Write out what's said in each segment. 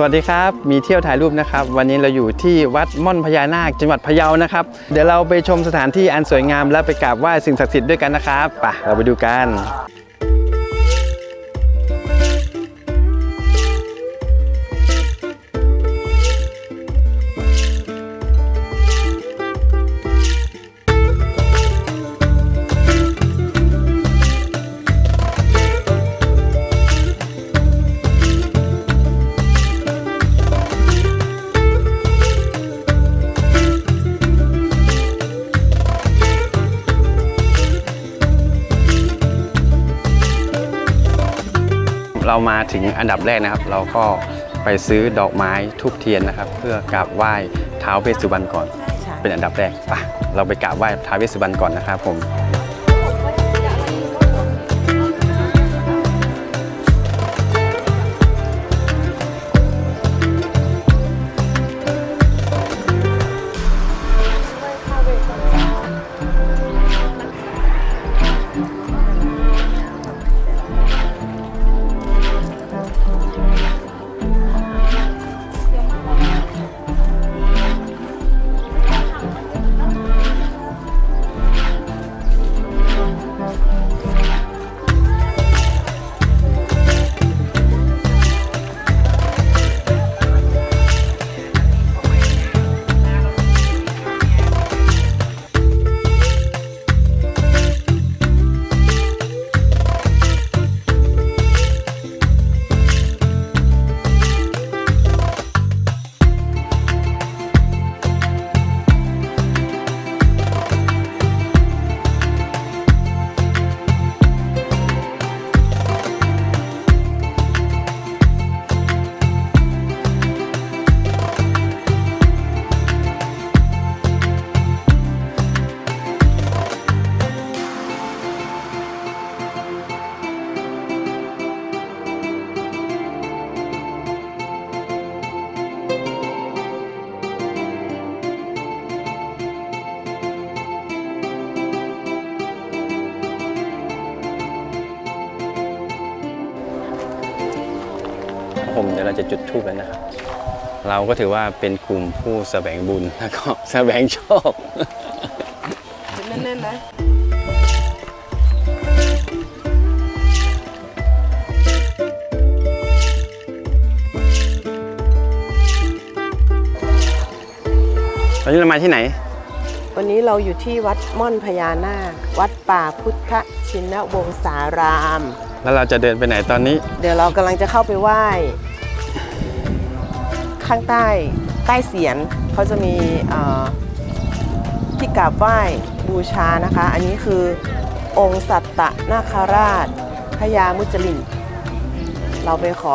สวัสดีครับ มีเที่ยวถ่ายรูปนะครับ วันนี้เราอยู่ที่วัดม่อนพญานาคจังหวัดพะเยานะครับ เดี๋ยวเราไปชมสถานที่อันสวยงามและไปกราบไหว้สิ่งศักดิ์สิทธิ์ด้วยกันนะครับไปเราไปดูกัน มาถึงอันดับแรกนะครับ เราก็ไปซื้อดอกไม้ทูบเทียนนะครับ เพื่อกราบไหว้ท้าวเวสสุวรรณก่อนใช่เป็นอันดับแรกไปเราไปกราบไหว้ท้าวเวสสุวรรณก่อนนะครับผม เดี๋ยวเราจะจุดธูปแล้วนะครับ เราก็ถือว่าเป็นกลุ่มผู้แสวงบุญแล้วก็แสวงโชคแน่นๆนะตอนนี้เรามาที่ไหน วันนี้เราอยู่ที่วัดม่อนพญานาค วัดป่าพุทธชินวงศาราม แล้วเราจะเดินไปไหนตอนนี้ เดี๋ยวเรากำลังจะเข้าไปไหว้ ข้างใต้ใต้เสียนเขาจะมีที่กราบไหว้บูชานะคะ อันนี้คือองค์สัตตนาคาราชพญามุจลิน เราไปขอ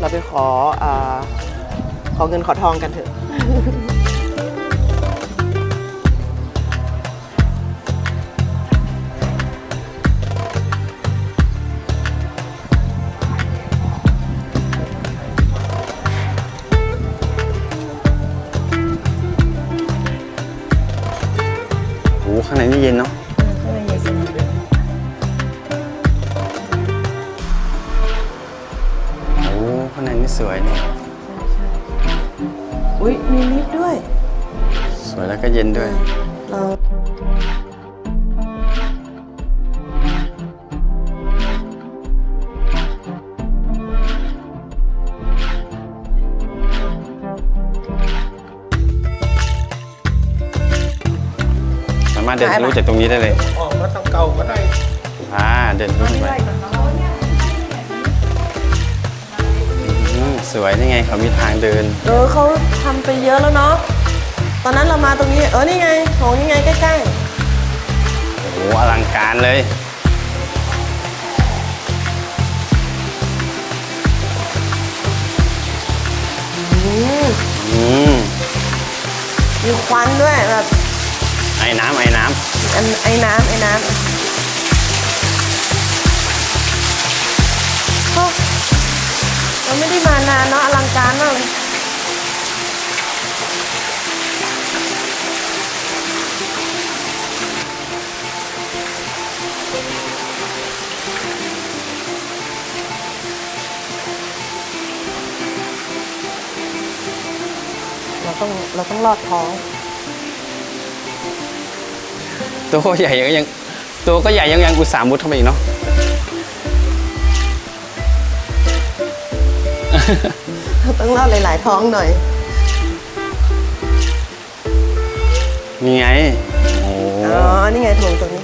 เราไปขออขอเงินขอทองกันเถอะ โอ้โหข้างในนี่เย็นเนาะข้างในเย็นสนิทเลยโอ้โหข้างในนี่สวยเนี่ยอุ้ยมีลิฟต์ด้วย สวยแล้วก็เย็นด้วย เราามารถเดินทะลุจากตรงนี้ได้เลยออกมาทางเก่าก็ได้อ่าเดินทะลุไปอืมสวยนี่ไงเขามีทางเดิน เออเขาทำไปเยอะแล้วเนาะตอนนั้นเรามาตรงนี้ เออนี่ไงโหนี่ไงใกล้โอ้โหอลังการเลย ๆอืมอืมมีควันด้วยแบบ ไอ้น้ำไอ้น้อันไอ้น้ำไอ้น้ำโอ้เราไม่ได้มานานเนาะอลังการมากเลยเราต้องเราต้องลอดท้อง ตัวก็ใหญ่ก็ยังตัวก็ใหญ่ยังยังอุตส่าห์มุดเข้าไปอีกเนาะต้องลอดหลาย ๆ ท้องหน่อย นี่ไง โอ้อ๋อ นี่ไงถ่วงตรงนี้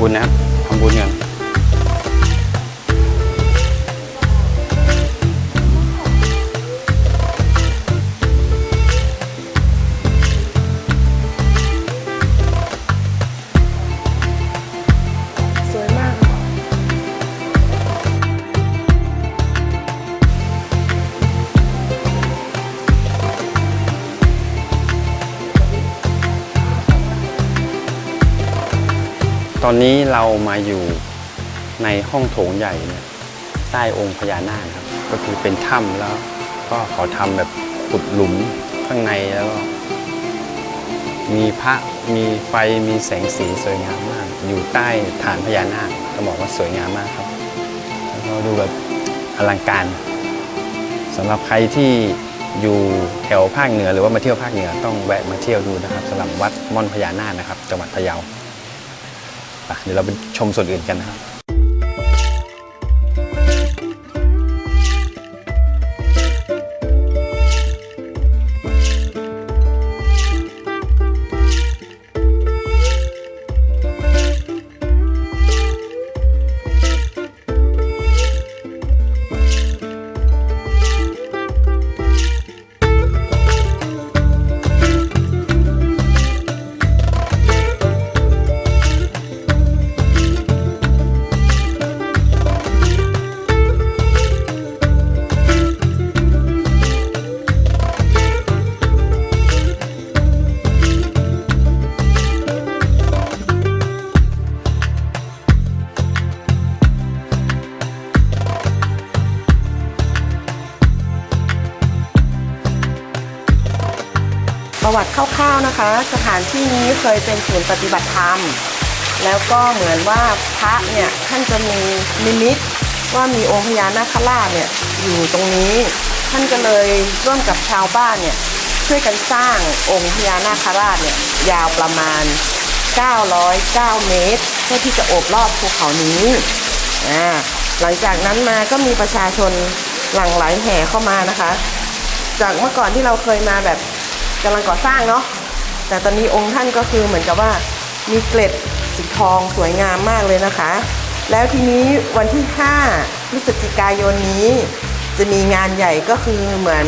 บุญนะครับทำบุญกัน ตอนนี้เรามาอยู่ในห้องโถงใหญ่เนี่ยใต้องค์พญานาคครับ ก็คือเป็นถ้ำแล้ว ก็เขาทำแบบขุดหลุมข้างในแล้วก็มีพระมีไฟมีแสงสีสวยงามมาก อยู่ใต้ฐานพญานาคก็บอกว่าสวยงามมากครับแล้วก็ดูแบบอลังการสำหรับใครที่อยู่แถวภาคเหนือหรือว่ามาเที่ยวภาคเหนือต้องแวะมาเที่ยวดูนะครับสำหรับวัดม่อนพญานาคนะครับ จังหวัดพะเยา เดี๋ยวเราไปชมส่วนอื่นกันนะครับ ประวัติคร่าวๆนะคะ สถานที่นี้เคยเป็นศูนย์ปฏิบัติธรรม แล้วก็เหมือนว่าพระเนี่ยท่านจะมีนิมิตว่ามีองค์พญานาคราชเนี่ยอยู่ตรงนี้ ท่านก็เลยร่วมกับชาวบ้านเนี่ยช่วยกันสร้างองค์พญานาคราชเนี่ยยาวประมาณ 909 เมตร เพื่อที่จะโอบรอบภูเขานี้อ่าหลังจากนั้นมาก็มีประชาชนหลั่งไหลแห่เข้ามานะคะ จากเมื่อก่อนที่เราเคยมาแบบ กำลังก่อสร้างเนาะแต่ตอนนี้องค์ท่านก็คือเหมือนกับว่ามีเกล็ดสีทองสวยงามมากเลยนะคะ แล้วทีนี้วันที่5พฤศจิกายนนี้ จะมีงานใหญ่ก็คือเหมือน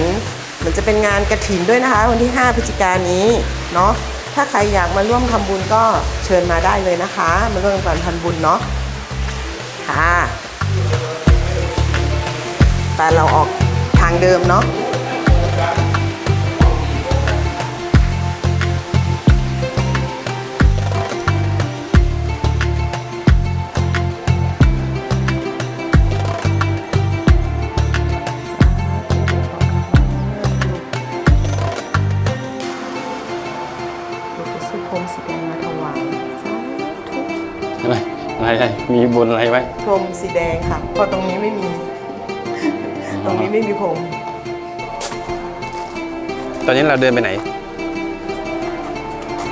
เหมือนจะเป็นงานกระถินด้วยนะคะ วันที่ 5พฤศจิกายนนี้เนาะถ้าใครอยากมาร่วมทำบุญก็เชิญมาได้เลยนะคะ มาร่วมกันทำบุญเนาะค่ะแต่เราออกทางเดิมเนาะ บนอะไรไว้พรมสีแดงค่ะเพราะตรงนี้ไม่มีอืตรงนี้ไม่มีพรมตอนนี้เราเดินไปไหน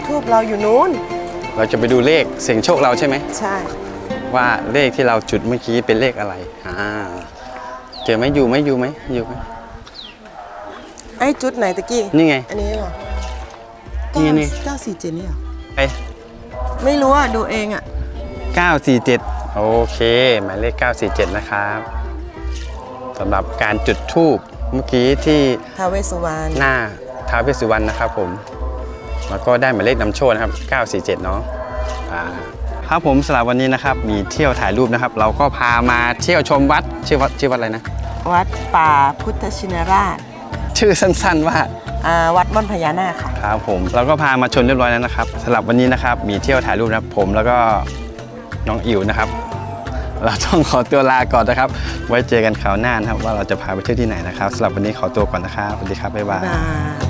ทูบเราอยู่นู้น เราจะไปดูเลขเสียงโชคเราใช่ไหม ใช่ ว่าเลขที่เราจุดเมื่อกี้เป็นเลขอะไรอ่าเจอไหมอยู่ไหมอยู่ไหมอยู่ไหมไอ้จุดไหนตะกี้ นี่ไง อันนี้เหรอนี่นี่ เก้าสี่เจ็ดนี่เหรอไปไม่รู้อะ ดูเองอะ 947 โอเคหมายเลข 947 นะครับสำหรับการจุดทูบเมื่อกี้ที่ทาวเวสสุวรรณหน้าท้าวเวสสุวรรณนะครับผม แล้วก็ได้หมายเลขนำโชคนะครับ 947 เนาะอ่าครับผมสำหรับวันนี้นะครับ มีเที่ยวถ่ายรูปนะครับ เราก็พามาเที่ยวชมวัดชื่อวัดชื่อวัดอะไรนะ วัดป่าพุทธชินราช ชื่อสั้นๆว่า อ่า วัดม่อนพญานาคค่ะ ครับผมเราก็พามาชนเรียบร้อยแล้วนะครับสำหรับวันนี้นะครับ มีเที่ยวถ่ายรูปนะครับผมแล้วก็ น้องอิ๋วนะครับ เราต้องขอตัวลาก่อนนะครับ ไว้เจอกันคราวหน้านะครับ ว่าเราจะพาไปเที่ยวที่ไหนนะครับสำหรับวันนี้ขอตัวก่อนนะครับสวัสดีครับบ๊ายบาย